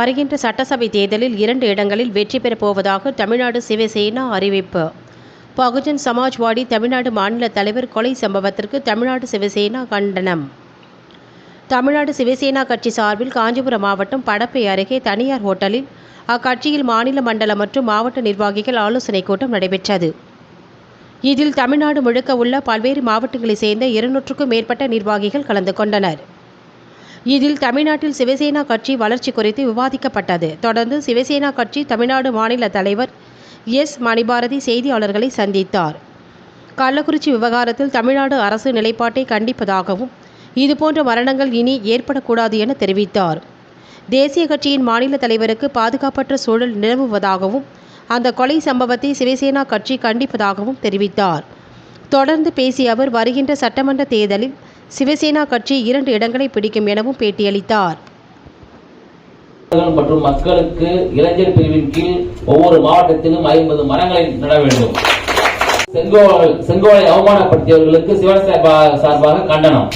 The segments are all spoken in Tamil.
வருகின்ற சட்டசபை தேர்தலில் இரண்டு இடங்களில் வெற்றி பெறப் போவதாக தமிழ்நாடு சிவசேனா அறிவிப்பு. பகுஜன் சமாஜ்வாடி தமிழ்நாடு மாநில தலைவர் கொலை சம்பவத்திற்கு தமிழ்நாடு சிவசேனா கண்டனம். தமிழ்நாடு சிவசேனா கட்சி சார்பில் காஞ்சிபுரம் மாவட்டம் படப்பை அருகே தனியார் ஹோட்டலில் அக்கட்சியில் மாநில மண்டல மற்றும் மாவட்ட நிர்வாகிகள் ஆலோசனைக் கூட்டம் நடைபெற்றது. இதில் தமிழ்நாடு முழுக்க உள்ள பல்வேறு மாவட்டங்களைச் சேர்ந்த இருநூற்றுக்கும் மேற்பட்ட நிர்வாகிகள் கலந்து கொண்டனர். இதில் தமிழ்நாட்டில் சிவசேனா கட்சி வளர்ச்சி குறித்து விவாதிக்கப்பட்டது. தொடர்ந்து சிவசேனா கட்சி தமிழ்நாடு மாநில தலைவர் எஸ். மணிபாரதி செய்தியாளர்களை சந்தித்தார். கள்ளக்குறிச்சி விவகாரத்தில் தமிழ்நாடு அரசு நிலைப்பாட்டை கண்டிப்பதாகவும் இதுபோன்ற மரணங்கள் இனி ஏற்படக்கூடாது என தெரிவித்தார். தேசிய கட்சியின் மாநில தலைவருக்கு பாதுகாப்பற்ற சூழல் நிலவுவதாகவும் அந்த கொலை சம்பவத்தை சிவசேனா கட்சி கண்டிப்பதாகவும் தெரிவித்தார். தொடர்ந்து பேசிய அவர் வருகின்ற சட்டமன்ற தேர்தலில் சிவசேனா கட்சி இரண்டு இடங்களை பிடிக்கும் எனவும் பேட்டியளித்தார். மற்றும் மக்களுக்கு இளைஞர் பிரிவின் கீழ் ஒவ்வொரு மாவட்டத்திலும் ஐம்பது மரங்களை நட வேண்டும். செங்கோலை செங்கோலை அவமானப்படுத்தியவர்களுக்கு சிவசேனா சார்பாக கண்டனம்.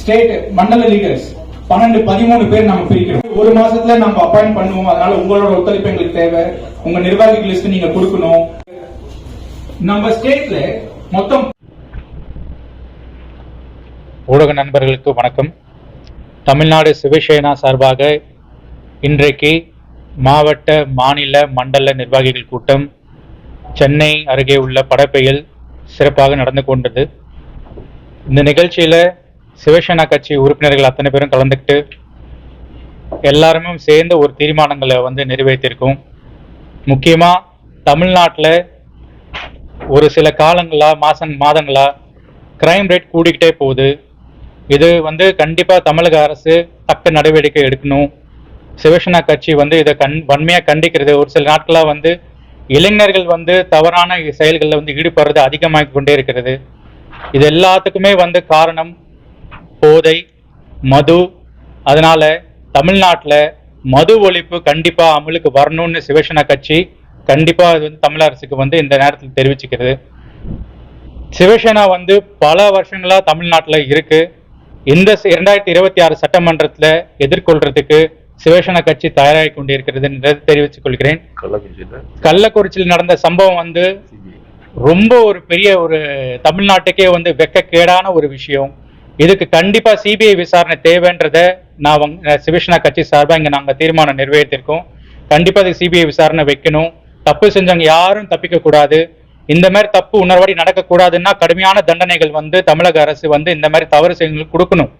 ஸ்டேட் மண்டல லீடர்ஸ் பன்னெண்டு பதிமூணு பேர் நம்ம பிரிக்கிறோம். ஒரு மாசத்துல நம்ம அப்பாயிண்ட் பண்ணுவோம். அதனால உங்களோட ஒத்துழைப்பு எங்களுக்கு தேவை. உங்க நிர்வாகிகள் லிஸ்ட் நீங்க கொடுக்கணும். நம்ம ஸ்டேட்ல மொத்தம் ஊடக நண்பர்களுக்கு வணக்கம். தமிழ்நாடு சிவசேனா சார்பாக இன்றைக்கு மாவட்ட மாநில மண்டல நிர்வாகிகள் கூட்டம் சென்னை அருகே உள்ள படப்பையில் சிறப்பாக நடந்து கொண்டது. இந்த நிகழ்ச்சியில் சிவசேனா கட்சி உறுப்பினர்கள் அத்தனை பேரும் கலந்துக்கிட்டு எல்லாருமே சேர்ந்து ஒரு தீர்மானங்களை வந்து நிறைவேற்றியிருக்கோம் முக்கியமாக தமிழ்நாட்டில் ஒரு சில காலங்களா மாசம் மாதங்களா கிரைம் ரேட் கூடிக்கிட்டே போகுது. இது வந்து கண்டிப்பா தமிழக அரசு தக்க நடவடிக்கை எடுக்கணும். சிவசேனா கட்சி வந்து இதை கண் வன்மையா கண்டிக்கிறது. ஒரு சில நாட்களா வந்து இளைஞர்கள் வந்து தவறான செயல்களில் வந்து ஈடுபடுறது அதிகமாகி கொண்டே இருக்கிறது. இது எல்லாத்துக்குமே வந்து காரணம் போதை மது. அதனால தமிழ்நாட்டில் மது ஒழிப்பு கண்டிப்பாக அமலுக்கு வரணும்னு சிவசேனா கட்சி கண்டிப்பா அது வந்து தமிழ் அரசுக்கு வந்து இந்த நேரத்தில் தெரிவிச்சுக்கிறது. சிவசேனா வந்து பல வருஷங்களா தமிழ்நாட்டில் இருக்கு. இந்த இரண்டாயிரத்தி இருபத்தி ஆறு சட்டமன்றத்தில் எதிர்கொள்றதுக்கு சிவசேனா கட்சி தயாராகி கொண்டிருக்கிறது என்று தெரிவித்துக் கொள்கிறேன். கள்ளக்குறிச்சியில்? நடந்த சம்பவம் வந்து ரொம்ப ஒரு பெரிய ஒரு தமிழ்நாட்டுக்கே வந்து வெக்கக்கேடான ஒரு விஷயம். இதுக்கு கண்டிப்பா சிபிஐ விசாரணை தேவைன்றத நான் சிவசேனா கட்சி சார்பா இங்க நாங்க தீர்மானம் நிறைவேற்றிருக்கோம். கண்டிப்பா அதுக்கு சிபிஐ விசாரணை வைக்கணும். தப்பு செஞ்சவங்க யாரும் தப்பிக்க கூடாது. இந்த மாதிரி தப்பு உணர்வாடி நடக்கக்கூடாதுன்னா கடுமையான தண்டனைகள் வந்து தமிழக அரசு வந்து இந்த மாதிரி தவறு செய்யங்களுக்கு கொடுக்கணும்.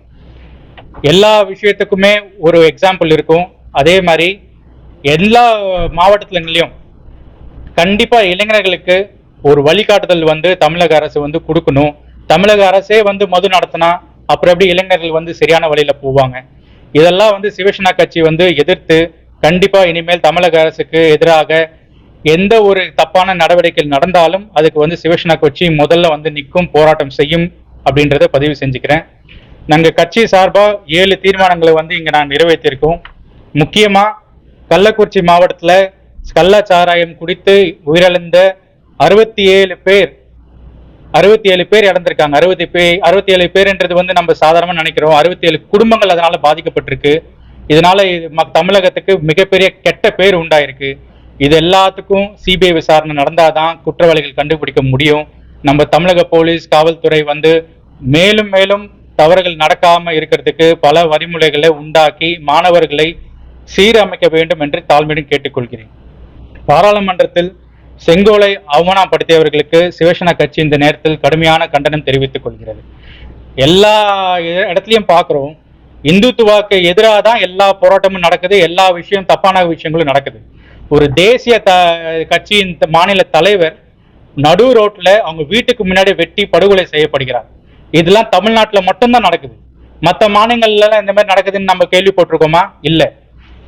எல்லா விஷயத்துக்குமே ஒரு எக்ஸாம்பிள் இருக்கும். அதே மாதிரி எல்லா மாவட்டத்துலங்களையும் கண்டிப்பா இளைஞர்களுக்கு ஒரு வழிகாட்டுதல் வந்து தமிழக அரசு வந்து கொடுக்கணும். தமிழக அரசே வந்து மது நடத்தினா அப்புறம் எப்படி இளைஞர்கள் வந்து சரியான வழியில போவாங்க? இதெல்லாம் வந்து சிவசேனா கட்சி வந்து எதிர்த்து கண்டிப்பா இனிமேல் தமிழக அரசுக்கு எதிராக எந்த ஒரு தப்பான நடவடிக்கைகள் நடந்தாலும் அதுக்கு வந்து சிவசேனா கட்சி முதல்ல வந்து நிற்கும் போராட்டம் செய்யும் அப்படின்றத பதிவு செஞ்சுக்கிறேன். நாங்கள் கட்சி சார்பாக ஏழு தீர்மானங்களை வந்து இங்கே நான் நிறைவேற்றியிருக்கோம். முக்கியமாக கள்ளக்குறிச்சி மாவட்டத்தில் கள்ளச்சாராயம் குடித்து உயிரிழந்த அறுபத்தி ஏழு பேர் அறுபத்தி ஏழு பேர் இறந்திருக்காங்க. அறுபத்தி பே அறுபத்தி ஏழு பேர்ன்றது வந்து நம்ம சாதாரணமாக நினைக்கிறோம். அறுபத்தி ஏழு குடும்பங்கள் அதனால பாதிக்கப்பட்டிருக்கு. இதனால இது ம- தமிழகத்துக்கு மிகப்பெரிய கெட்ட பேர் உண்டாயிருக்கு. இது எல்லாத்துக்கும் சிபிஐ விசாரணை நடந்தாதான் குற்றவாளிகள் கண்டுபிடிக்க முடியும். நம்ம தமிழக போலீஸ் காவல்துறை வந்து மேலும் மேலும் தவறுகள் நடக்காம இருக்கிறதுக்கு பல வழிமுறைகளை உண்டாக்கி மாணவர்களை சீரமைக்க வேண்டும் என்று தாழ்மையுடன் கேட்டுக்கொள்கிறேன். பாராளுமன்றத்தில் செங்கோலை அவமானப்படுத்தியவர்களுக்கு சிவசேனா கட்சி இந்த நேரத்தில் கடுமையான கண்டனம் தெரிவித்துக் கொள்கிறது. எல்லா இடத்துலயும் பார்க்குறோம் இந்துத்துவாக்கு எதிராக தான் எல்லா போராட்டமும் நடக்குது. எல்லா விஷயம் தப்பான விஷயங்களும் நடக்குது. ஒரு தேசிய த கட்சியின் மாநில தலைவர் நடு ரோட்ல அவங்க வீட்டுக்கு முன்னாடி வெட்டி படுகொலை செய்யப்படுகிறார். இதெல்லாம் தமிழ்நாட்டில் மட்டும்தான் நடக்குது. மற்ற மாநிலங்கள்லாம் இந்த மாதிரி நடக்குதுன்னு நம்ம கேள்விப்பட்டிருக்கோமா? இல்லை.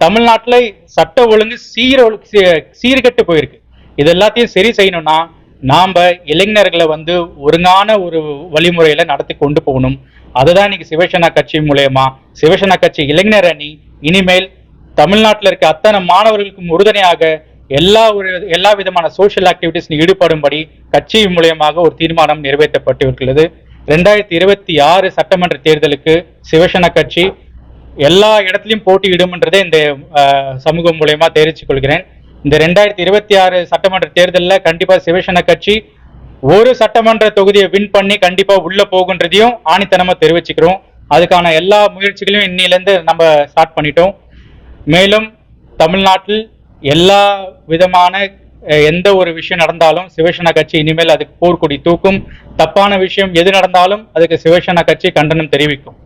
தமிழ்நாட்டில் சட்ட ஒழுங்கு சீர சீர்கட்டு சீர்கெட்டு போயிருக்கு. இது எல்லாத்தையும் சரி செய்யணும்னா நாம் இளைஞர்களை வந்து ஒருங்கான ஒரு வழிமுறையில நடத்தி கொண்டு போகணும். அதுதான் இன்னைக்கு சிவசேனா கட்சி மூலயமா. சிவசேனா கட்சி இளைஞர் அணி இனிமேல் தமிழ்நாட்டில் இருக்க அத்தனை மாணவர்களுக்கும் உறுதுணையாக எல்லா ஒரு எல்லா விதமான சோஷியல் ஆக்டிவிட்டிஸ் ஈடுபடும்படி கட்சி மூலியமாக ஒரு தீர்மானம் நிறைவேற்றப்பட்டிருக்கிறது. ரெண்டாயிரத்தி இருபத்தி ஆறு சட்டமன்ற தேர்தலுக்கு சிவசேனா கட்சி எல்லா இடத்துலையும் போட்டியிடும்ன்றதை இந்த சமூகம் மூலயமா தெரிவித்துக் கொள்கிறேன். இந்த ரெண்டாயிரத்தி இருபத்தி ஆறு சட்டமன்ற தேர்தலில் கண்டிப்பாக சிவசேனா கட்சி ஒரு சட்டமன்ற தொகுதியை வின் பண்ணி கண்டிப்பாக உள்ள போகுன்றதையும் ஆணித்தனமாக தெரிவிச்சுக்கிறோம். அதுக்கான எல்லா முயற்சிகளையும் இன்னிலேருந்து நம்ம ஸ்டார்ட் பண்ணிட்டோம். மேலும் தமிழ்நாட்டில் எல்லா விதமான எந்த ஒரு விஷயம் நடந்தாலும் சிவசேனா கட்சி இனிமேல் அதுக்கு போர்க்கொடி தூக்கும். தப்பான விஷயம் எது நடந்தாலும் அதுக்கு சிவசேனா கட்சி கண்டனம் தெரிவிக்கும்.